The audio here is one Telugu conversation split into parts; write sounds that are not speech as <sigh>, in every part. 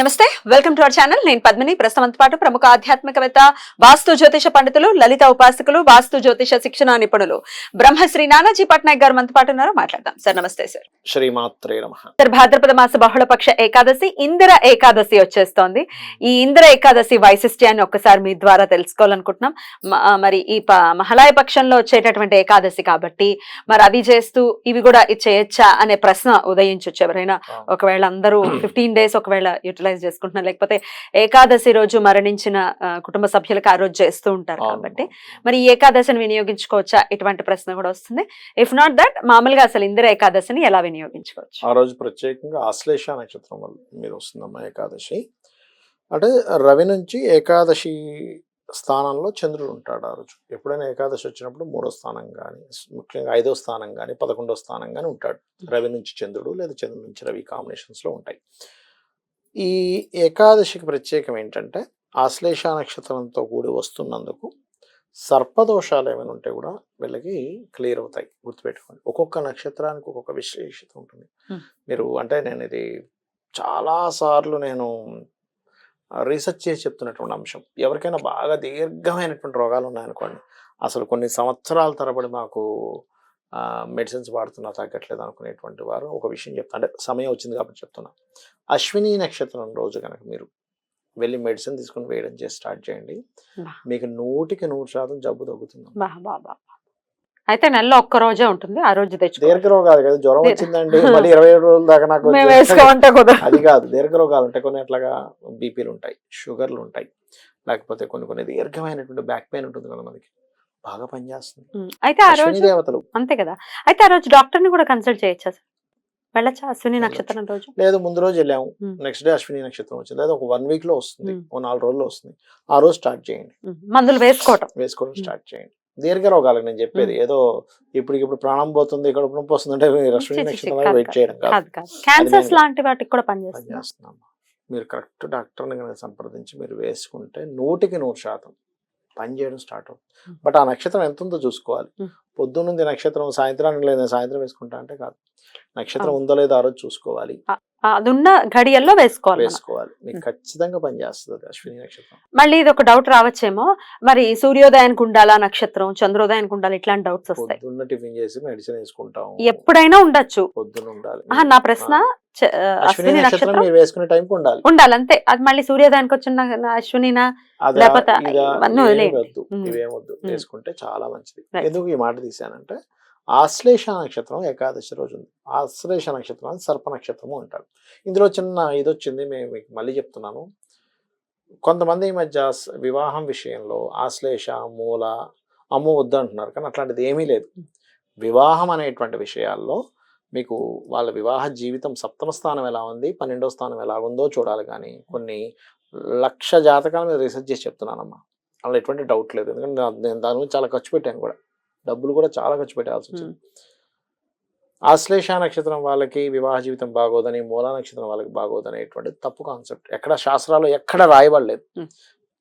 నమస్తే వెల్కమ్ టు అవర్ ఛానల్. నేను పద్మిని. ప్రస్తుతం పాటు ప్రముఖ ఆధ్యాత్మికవేత్త వాస్తు జ్యోతిష పండితులు లలిత ఉపాసకులు వాస్తు జ్యోతిష శిక్షణ నిపుణులు. బ్రహ్మశ్రీ నానాజీ పట్నాయక్ గారు మనతో పాటు ఉన్నారు మాట్లాడదాం. సార్ నమస్తే సార్. శ్రీమాత్రే నమ. సార్ భాద్రపద మాస బహుళపక్ష ఏకాదశి ఇందిర ఏకాదశి వచ్చేస్తోంది. ఈ ఇందిర ఏకాదశి వైశిష్ట్యాన్ని ఒక్కసారి మీ ద్వారా తెలుసుకోవాలనుకుంటున్నాం. మరి ఈ మహాలయ పక్షంలో వచ్చేటటువంటి ఏకాదశి కాబట్టి మరి అది చేస్తూ ఇవి కూడా చేయొచ్చా అనే ప్రశ్న ఉదయించవచ్చు ఎవరైనా. ఒకవేళ అందరూ ఫిఫ్టీన్ డేస్ ఒకవేళ యూటిలైజ్ చేసుకుంటున్నారు లేకపోతే ఏకాదశి రోజు మరణించిన కుటుంబ సభ్యులకు ఆ రోజు చేస్తూ ఉంటారు కాబట్టి. మరి ఈ ఏకాదశిని వినియోగించుకోవచ్చా? ఇటువంటి ప్రశ్న కూడా వస్తుంది. ఇఫ్ నాట్ దట్ మామూలుగా అసలు ఇందిర ఏకాదశిని ఎలా వినియోగించుకోవచ్చు? ఆ రోజు ప్రత్యేకంగా ఆశ్లేష నక్షత్రం వల్ల మీద వస్తుందమ్మా ఏకాదశి. అంటే రవి నుంచి ఏకాదశి స్థానంలో చంద్రుడు ఉంటాడు ఆ రోజు. ఎప్పుడైనా ఏకాదశి వచ్చినప్పుడు మూడో స్థానం కానీ ముఖ్యంగా ఐదో స్థానం కానీ పదకొండో స్థానం కానీ ఉంటాడు. రవి నుంచి చంద్రుడు లేదా చంద్రుడు నుంచి రవి కాంబినేషన్స్లో ఉంటాయి. ఈ ఏకాదశికి ప్రత్యేకం ఏంటంటే ఆశ్లేష నక్షత్రంతో కూడి వస్తున్నందుకు సర్పదోషాలు ఏమైనా ఉంటే కూడా వీళ్ళకి క్లియర్ అవుతాయి. గుర్తుపెట్టుకోండి. ఒక్కొక్క నక్షత్రానికి ఒక్కొక్క విశేషత ఉంటుంది. మీరు అంటే నేను ఇది చాలా సార్లు నేను రీసెర్చ్ చేసి చెప్తున్నటువంటి అంశం. ఎవరికైనా బాగా దీర్ఘమైనటువంటి రోగాలు ఉన్నాయనుకోండి అసలు కొన్ని సంవత్సరాల తరబడి మాకు మెడిసిన్స్ వాడుతున్నా తగ్గట్లేదు అనుకునేటువంటి వారు ఒక విషయం చెప్తా. అంటే సమయం వచ్చింది కాబట్టి చెప్తున్నా. అశ్విని నక్షత్రం రోజు కనుక మీరు వెళ్ళి మెడిసిన్ తీసుకుని వేయడం చేసి స్టార్ట్ చేయండి. మీకు నూటికి నూరు శాతం జబ్బు తగ్గుతుంది. అయితే నెలలో ఒక్క రోజే ఉంటుంది ఆ రోజు తెచ్చుకో. దీర్ఘ రోగాలు కదా జ్వరం వచ్చిందండి మళ్ళీ ఇరవై ఏడు రోజుల దాకా నాకు అది కాదు దీర్ఘ రోగాలు ఉంటాయి కొన్ని అట్లాగా బీపీలు ఉంటాయి షుగర్లు ఉంటాయి. లేకపోతే కొన్ని కొన్ని దీర్ఘమైనటువంటి బ్యాక్ పెయిన్ ఉంటుంది కదా మనకి. బాగా పనిచేస్తుంది అయితే ఆ రోజు దేవతలు. అంతే కదా? అయితే ఆ రోజు డాక్టర్ని కూడా కన్సల్ట్ చేయొచ్చా సార్? వెళ్ళచ్చా అశ్విని. నక్షత్రం రోజు? లేదు ముందు రోజు వెళ్ళాము. నెక్స్ట్ డే అశ్విని నక్షత్రం వచ్చింది. లేదా ఒక వన్ వీక్లో వస్తుంది. ఓ నాలుగు రోజుల్లో వస్తుంది. ఆ రోజు స్టార్ట్ చేయండి. మందులు వేసుకోవటం. వేసుకోవడం. స్టార్ట్ చేయండి. దీర్ఘ రోగాలకు నేను చెప్పేది ఏదో ఇప్పటికిప్పుడు ప్రాణం పోతుంది ఇక్కడ నొప్పి వస్తుంది అంటే మీరు అశ్విని నక్షత్రం వెయిట్ చేయడం కాదు. క్యాన్సర్స్ లాంటి వాటికి కూడా పనిచేస్తుంది మీరు కరెక్ట్ డాక్టర్ని కనుక సంప్రదించి మీరు వేసుకుంటే నూటికి నూరు శాతం పని చేయడం స్టార్ట్ అవుతుంది. బట్ ఆ నక్షత్రం ఎంత ఉందో చూసుకోవాలి. పొద్దున్నుంది నక్షత్రం సాయంత్రానికి లేదా సాయంత్రం వేసుకుంటా అంటే కాదు నక్షత్రం. ఉందో లేదో ఆ రోజు చూసుకోవాలి అది ఉన్న ఘడియల్లో వేసుకోవాలి. వేసుకోవాలి. మీకు. ఖచ్చితంగా పనిచేస్తుంది అశ్విని నక్షత్రం. మళ్ళీ ఇది ఒక డౌట్ రావచ్చేమో. మరి సూర్యోదయానికి ఉండాలా నక్షత్రం చంద్రోదయానికి ఉండాలి ఇట్లాంటి డౌట్స్ వస్తాయి. పొద్దున్న టిఫిన్ చేసి మెడిసిన్ వేసుకుంటాం ఎప్పుడైనా ఉండొచ్చు. పొద్దున్న ఉండాలి. నా ప్రశ్న అశ్విని నక్షత్రం మీరు వేసుకునే టైంకి ఉండాలి. ఉండాలి అంతే. అది మళ్ళీ సూర్యోదయానికి వచ్చిన అశ్వినినా లేకపోతే. వేసుకుంటే చాలా మంచిది. ఎందుకు ఈ మాట తీశానంటే ఆశ్లేష నక్షత్రం ఏకాదశి రోజు ఉంది. ఆశ్లేష నక్షత్రం సర్ప నక్షత్రము అంటారు. ఇందులో చిన్న ఇది వచ్చింది మేము మీకు మళ్ళీ చెప్తున్నాను. కొంతమంది ఈ మధ్య వివాహం విషయంలో ఆశ్లేష మూల అమ్ము వద్దు అంటున్నారు. కానీ అట్లాంటిది ఏమీ లేదు. వివాహం అనేటువంటి విషయాల్లో మీకు వాళ్ళ వివాహ జీవితం సప్తమ స్థానం ఎలా ఉంది పన్నెండో స్థానం ఎలా ఉందో చూడాలి. కానీ కొన్ని లక్ష జాతకాల మీద రీసెర్చ్ చేసి చెప్తున్నానమ్మా. అలా ఎటువంటి డౌట్ లేదు. ఎందుకంటే నేను దాని గురించి చాలా ఖర్చు పెట్టాను కూడా. డబ్బులు కూడా చాలా ఖర్చు పెట్టాల్సి వచ్చింది ఆశ్లేష నక్షత్రం వాళ్ళకి వివాహ జీవితం బాగోదని మూలా నక్షత్రం వాళ్ళకి బాగోదనేటువంటి తప్పు కాన్సెప్ట్. ఎక్కడ శాస్త్రాలు ఎక్కడ రాయబడలేదు.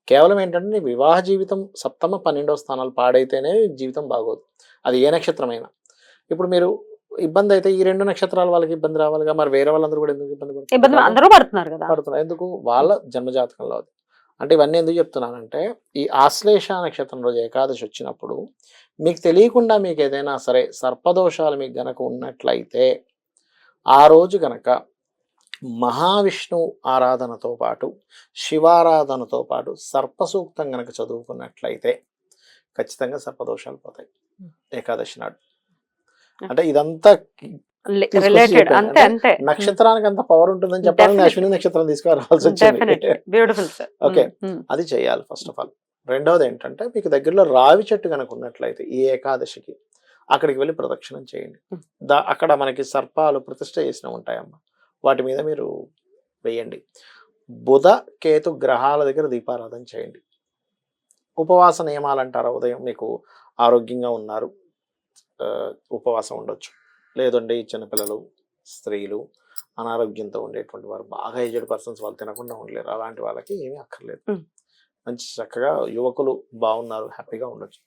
కేవలం ఏంటంటే నీ వివాహ జీవితం సప్తమ పన్నెండవ స్థానాలు పాడైతేనే జీవితం బాగోదు. అది ఏ నక్షత్రమైనా. ఇప్పుడు మీరు ఇబ్బంది అయితే ఈ రెండు నక్షత్రాల వాళ్ళకి ఇబ్బంది రావాలిగా మరి వేరే వాళ్ళందరూ కూడా ఎందుకు ఇబ్బంది ఇబ్బంది పడుతున్నారు అందరూ పడుతున్నారు కదా. పడుతున్నారు. ఎందుకు? వాళ్ళ జన్మజాతకంలో అది. అంటే ఇవన్నీ ఎందుకు చెప్తున్నానంటే ఈ ఆశ్లేష నక్షత్రం రోజు ఏకాదశి వచ్చినప్పుడు మీకు తెలియకుండా మీకు ఏదైనా సరే సర్పదోషాలు మీకు గనక ఉన్నట్లయితే ఆ రోజు గనక మహావిష్ణు ఆరాధనతో పాటు శివారాధనతో పాటు సర్ప సూక్తం గనక చదువుకున్నట్లయితే ఖచ్చితంగా సర్పదోషాలు పోతాయి ఏకాదశి నాడు. అంటే ఇదంతా రిలేటెడ్. అంతే అంతే. నక్షత్రానికి అంత పవర్ ఉంటుందని చెప్పాలని. అశ్విని నక్షత్రం తీసుకురావాల్సి వచ్చింది. Beautiful sir <laughs> Okay. అది చేయాలి ఫస్ట్ ఆఫ్ ఆల్ రెండవది ఏంటంటే మీకు దగ్గరలో రావి చెట్టు కనుక ఉన్నట్లయితే ఈ ఏకాదశికి అక్కడికి వెళ్ళి ప్రదక్షిణం చేయండి. Hmm. దా అక్కడ మనకి సర్పాలు ప్రతిష్ట చేసినవి ఉంటాయమ్మ. వాటి మీద మీరు వేయండి. బుధ కేతు గ్రహాల దగ్గర దీపారాధన చేయండి. ఉపవాస నియమాలు అంటారా ఉదయం మీకు ఆరోగ్యంగా ఉన్నారు. ఉపవాసం ఉండొచ్చు. లేదండి చిన్నపిల్లలు స్త్రీలు అనారోగ్యంతో ఉండేటువంటి వారు బాగా ఏజ్డ్ పర్సన్స్ వాళ్ళు తినకుండా ఉండలేరు. అలాంటి వాళ్ళకి ఏమీ అక్కర్లేదు. మంచి చక్కగా యువకులు బాగున్నారు హ్యాపీగా ఉండొచ్చు.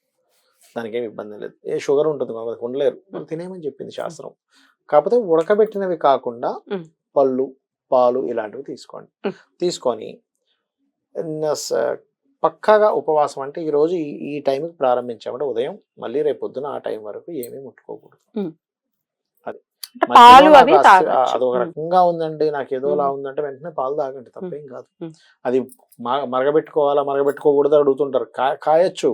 దానికి ఏమి ఇబ్బంది లేదు. ఏ షుగర్ ఉంటుంది కొంతమందికి ఉండలేరు. తినేయమని చెప్పింది శాస్త్రం. కాకపోతే ఉడకబెట్టినవి కాకుండా. పళ్ళు పాలు ఇలాంటివి తీసుకోండి. తీసుకొని పక్కాగా ఉపవాసం అంటే ఈ రోజు ఈ టైంకి ప్రారంభించామంటే ఉదయం మళ్ళీ రేపు పొద్దున ఆ టైం వరకు ఏమీ ముట్టుకోకూడదు. పాలు అవి. అదొక ఉమ్. రకంగా ఉందండి నాకు ఏదోలా. ఉందంటే వెంటనే పాలు తాగండి తప్పేం కాదు. అది మరగబెట్టుకోవాలా మరగబెట్టుకోకూడదు అడుగుతుంటారు కాయొచ్చు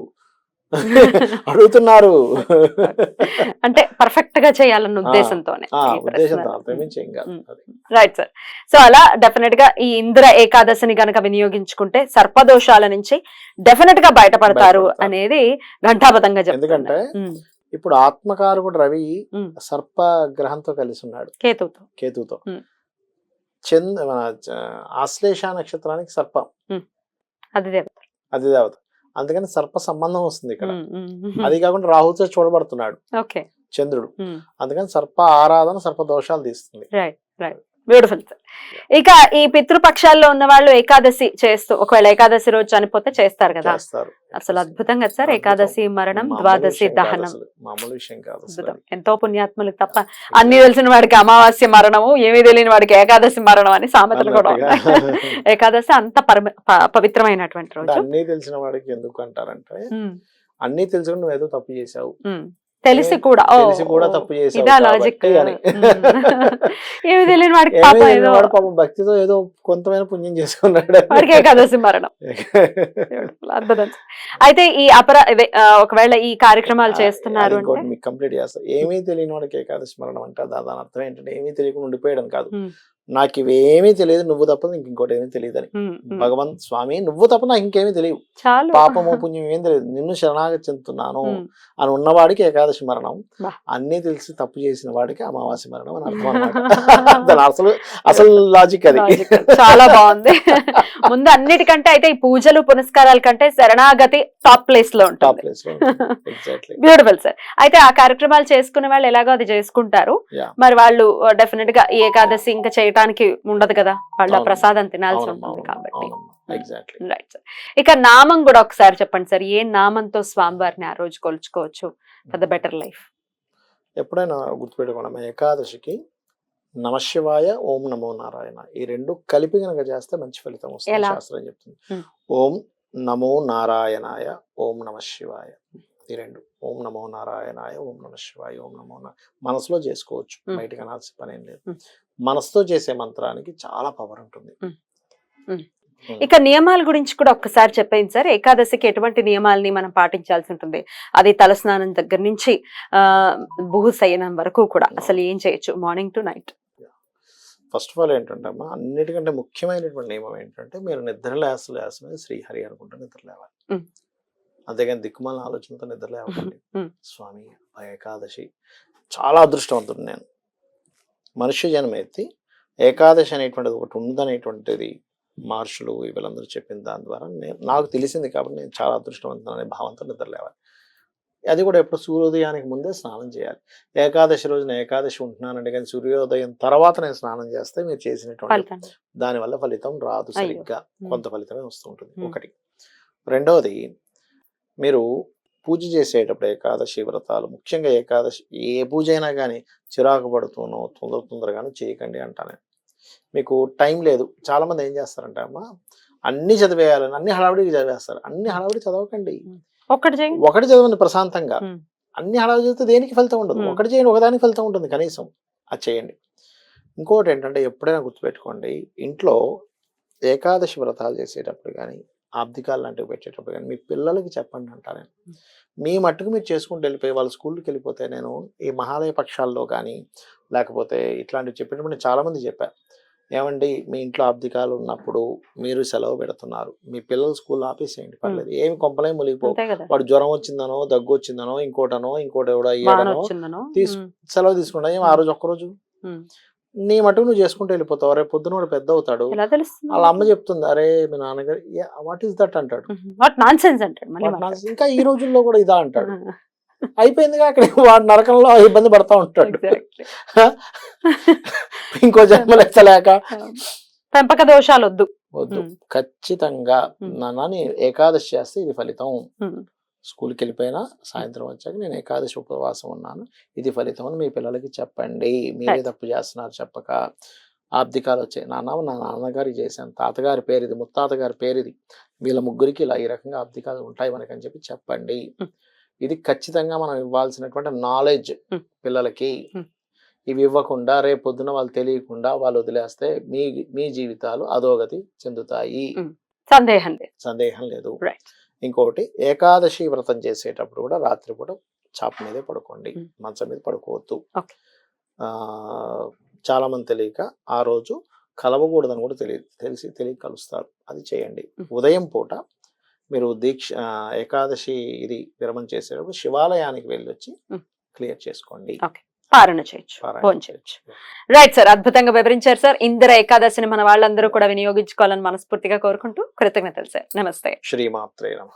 <laughs> అడుగుతున్నారు <laughs> అంటే పర్ఫెక్ట్గా చేయాలన్న ఉద్దేశంతోనే. అది రైట్ సార్ సో అలా డెఫినెట్గా ఈ ఇంద్ర ఏకాదశిని గనక వినియోగించుకుంటే సర్పదోషాల నుంచి డెఫినెట్గా బయటపడతారు. అనేది ఘంటాపథంగా ఎందుకంటే ఇప్పుడు ఆత్మకారకుడు రవి. సర్ప గ్రహంతో కలిసి ఉన్నాడు కేతుతో ఉమ్. చంద్ మన ఆశ్లేష నక్షత్రానికి సర్పం. అది దేవత. అది దేవత. అందుకని సర్ప సంబంధం వస్తుంది ఇక్కడ. అది కాకుండా రాహుతో చూడబడుతున్నాడు. చంద్రుడు. అందుకని సర్ప ఆరాధన సర్ప దోషాలు తీస్తుంది. రైట్ రైట్ బ్యూటిఫుల్ సార్ ఇక ఈ పితృపక్షాల్లో ఉన్న వాళ్ళు ఏకాదశి చేస్తూ ఒకవేళ ఏకాదశి రోజు చనిపోతే చేస్తారు కదా. అసలు అద్భుతం కదా సార్. ఏకాదశి మరణం ద్వాదశి దహనం. అద్భుతం. అది. ఎంతో పుణ్యాత్ములకు తప్ప అన్ని తెలిసిన వాడికి అమావాస్య మరణము ఏమీ తెలియని వాడికి ఏకాదశి మరణం అని సామెతలు కూడా. ఉన్నాయి. <laughs> ఏకాదశి అంత పవిత్రమైనటువంటి రోజు. అన్నీ తెలిసిన వాడికి ఎందుకు అంటారంటే అన్నీ తెలుసుకుని నువ్వు ఏదో తప్పు చేశావు. ఉమ్. తెలిసి కూడా. తెలిసి తప్పు ఇదా లాజిక్. <laughs> ఏమి తెలియని వాడికి పాప ఏదో పాపం భక్తితో ఏదో కొంతమైన పుణ్యం చేసుకున్నాడు. వాడికి ఏకాదశి మరణం. <laughs> అద్భుతం అయితే ఈ అపర ఒకవేళ ఈ కార్యక్రమాలు చేస్తున్నారు మీకు కంప్లీట్ చేస్తా. ఏమీ తెలియని వాడికి ఏకాదశి మరణం అంటే దాని అర్థం ఏంటంటే ఏమీ తెలియకుండా ఉండిపోయాడు కాదు. నాకు ఇవేమీ తెలియదు నువ్వు తప్ప నీకు ఇంకోటి ఏమీ తెలియదు అని. భగవంత్ స్వామి నువ్వు తప్ప నాకు ఇంకేమీ తెలియదు చాలు. పాపము పుణ్యం ఏం తెలియదు. నిన్ను శరణాగతి చెందుతున్నాను అని ఉన్నవాడికి ఏకాదశి మరణం. అన్నీ తెలిసి తప్పు చేసిన వాడికి అమావాస్య మరణం అని అర్థం <laughs> దాని అసలు అసలు లాజిక్ అది. చాలా బాగుంది. ముందు అన్నిటికంటే అయితే ఈ పూజలు పునస్కారాల కంటే శరణాగతి టాప్ ప్లేస్లో టాప్ ఉంటుంది ప్లేస్లో ఎగ్జాక్ట్లీ బ్యూటిఫుల్ సార్ అయితే ఆ కార్యక్రమాలు చేసుకునే వాళ్ళు ఎలాగో అది చేసుకుంటారు. మరి వాళ్ళు డెఫినెట్గా ఈ ఏకాదశి ఇంకా చేయటానికి ఉండదు కదా. వాళ్ళు ఆ. ప్రసాదం తినాల్సి ఉంటుంది కాబట్టి. రైట్ సార్ ఇక నామం కూడా ఒకసారి చెప్పండి సార్ ఏ నామంతో స్వామివారిని ఆ రోజు కొలుచుకోవచ్చు ఫర్ ద బెటర్ లైఫ్ ఎప్పుడైనా గుర్తుపెట్టుకోండి ఏకాదశికి నమశివాయ ఓం నమో నారాయణ. ఈ రెండు కలిపి కనుక చేస్తే మంచి ఫలితం వస్తుంది? శాస్త్రం చెప్తుంది. Hmm. ఓం నమో నారాయణాయ ఓం నమ శివాయ ఈ రెండు. ఓం నమో నారాయణాయ ఓం నమ శివాయ ఓం నమో మనసులో చేసుకోవచ్చు. బయటకు అనాల్సిన పని ఏం లేదు. మనసుతో చేసే మంత్రానికి చాలా పవర్ ఉంటుంది. ఇక నియమాల గురించి కూడా ఒక్కసారి చెప్పండి సార్. ఏకాదశికి ఎటువంటి నియమాల్ని మనం పాటించాల్సి ఉంటుంది? అది తలస్నానం దగ్గర నుంచి ఆ భూశయనం వరకు కూడా. అసలు ఏం చేయొచ్చు? Morning to night. First of all ఏంటంటే అమ్మా అన్నిటికంటే ముఖ్యమైనటువంటి నియమం ఏంటంటే మీరు నిద్ర లేస్తూ లేస్తున్నది శ్రీహరి అనుకుంటూ నిద్ర లేవాలి. అంతేగాని దిక్కుమాల ఆలోచనతో నిద్ర లేవాలి Mm. <laughs> స్వామి ఆ ఏకాదశి చాలా అదృష్టవంతుడు నేను మనుష్య జన్మ ఎత్తి ఏకాదశి అనేటువంటిది ఒకటి ఉందనేటువంటిది మహర్షులు వీళ్ళందరూ చెప్పిన దాని ద్వారా నేను నాకు తెలిసింది కాబట్టి నేను చాలా అదృష్టవంతుడు అనే భావంతో నిద్ర లేవాలి అది కూడా ఎప్పుడు సూర్యోదయానికి ముందే స్నానం చేయాలి ఏకాదశి రోజున ఏకాదశి ఉంటున్నానండి కానీ సూర్యోదయం తర్వాత నేను స్నానం చేస్తే మీరు చేసినటువంటి ఫలితం దాని వల్ల ఫలితం రాదు. సరిగ్గా. కొంత ఫలితమే వస్తుంటుంది. ఒకటి రెండవది మీరు పూజ చేసేటప్పుడు ఏకాదశి వ్రతాలు ముఖ్యంగా ఏకాదశి ఏ పూజ అయినా కానీ చిరాకు పడుతూనో తొందర తొందరగానో చేయకండి అంటాను. మీకు టైం లేదు. చాలా మంది ఏం చేస్తారంటే అమ్మా అన్ని చదివేయాలని అన్ని హడావిడికి చదివేస్తారు. అన్ని హడావిడి చదవకండి. చేయండి. ఒకటి చదవండి ప్రశాంతంగా. అన్ని హడావిడి చదివితే దేనికి ఫలితం ఉండదు. ఒకటి చేయండి ఒకదానికి ఫలితం ఉంటుంది కనీసం. అది చేయండి. ఇంకోటి ఏంటంటే ఎప్పుడైనా గుర్తుపెట్టుకోండి ఇంట్లో ఏకాదశి వ్రతాలు చేసేటప్పుడు కానీ ఆబ్దికాలు లాంటివి పెట్టేటప్పుడు కానీ మీ పిల్లలకి చెప్పండి అంటా నేను. మీ మట్టుకు మీరు చేసుకుంటూ వెళ్ళిపోయి వాళ్ళ స్కూల్కి వెళ్ళిపోతే నేను ఈ మహాలయ పక్షాల్లో కానీ లేకపోతే ఇట్లాంటివి చెప్పినప్పుడు నేను చాలామంది చెప్పాను ఏమండి మీ ఇంట్లో ఆబ్దికాలు ఉన్నప్పుడు మీరు సెలవు పెడుతున్నారు. మీ పిల్లలు స్కూల్ ఆపేసేయండి పర్లేదు. ఏమి కొంపలే మునిగిపో వాడు జ్వరం వచ్చిందనో దగ్గు వచ్చిందనో ఇంకోటనో ఇంకోటి ఎవడో అయ్యాడనో సెలవు తీసుకుంటా. ఏం ఆ రోజు ఒక్కరోజు. నీ మటుకు నువ్వు చేసుకుంటూ వెళ్ళిపోతావు. రేపు పొద్దున వాడు పెద్ద అవుతాడు. వాళ్ళ అమ్మ చెప్తుంది అరే మీ నాన్నగారు వాట్ ఈస్ దట్ అంటాడు? ఇంకా ఈ రోజుల్లో కూడా ఇదా అంటాడు. అయిపోయిందిగా అక్కడ వాడు నరకంలో ఇబ్బంది పడతా ఉంటాడు. ఇంకో జన్మలు ఎత్తలేక పెంపక దోషాలు వద్దు. వద్దు. ఖచ్చితంగా. నాన్న ఏకాదశి చేస్తే ఇది ఫలితం. స్కూల్కి వెళ్ళిపోయినా సాయంత్రం వచ్చాక నేను ఏకాదశి ఉపవాసం ఉన్నాను ఇది ఫలితం అని మీ పిల్లలకి చెప్పండి మీరే. తప్పు చేస్తున్నారు చెప్పక ఆబ్దికాలు వచ్చాయి నాన్న నా నాన్నగారికి చేశాను తాతగారి పేరు ఇది ముత్తాత గారి పేరు ఇది వీళ్ళ ముగ్గురికి ఇలా ఈ రకంగా ఆబ్దికాలు ఉంటాయి మనకి అని చెప్పి చెప్పండి Hmm. ఇది ఖచ్చితంగా మనం ఇవ్వాల్సినటువంటి నాలెడ్జ్ Hmm. పిల్లలకి Hmm. ఇవి ఇవ్వకుండా రేపు పొద్దున వాళ్ళు తెలియకుండా వాళ్ళు వదిలేస్తే మీ మీ జీవితాలు అధోగతి చెందుతాయి. సందేహం లేదు సందేహం లేదు Right. ఇంకొకటి ఏకాదశి వ్రతం చేసేటప్పుడు కూడా రాత్రిపూట చాప మీదే పడుకోండి. మంచం మీద పడుకోవద్దు. చాలా మంది తెలియక ఆ రోజు కలవకూడదని కూడా తెలియ తెలిసి తెలియ కలుస్తారు. అది చేయండి. ఉదయం పూట మీరు దీక్ష ఏకాదశి ఇది విరమణ చేసేటప్పుడు శివాలయానికి వెళ్ళి వచ్చి. క్లియర్ చేసుకోండి. పాలన చేయొచ్చు భోజనం చేయొచ్చు. రైట్ సార్ అద్భుతంగా వివరించారు సార్ ఇందిర ఏకాదశిని మన వాళ్ళందరూ కూడా వినియోగించుకోవాలని మనస్ఫూర్తిగా కోరుకుంటూ కృతజ్ఞతలు సార్ నమస్తే. శ్రీమాత్రే నమ.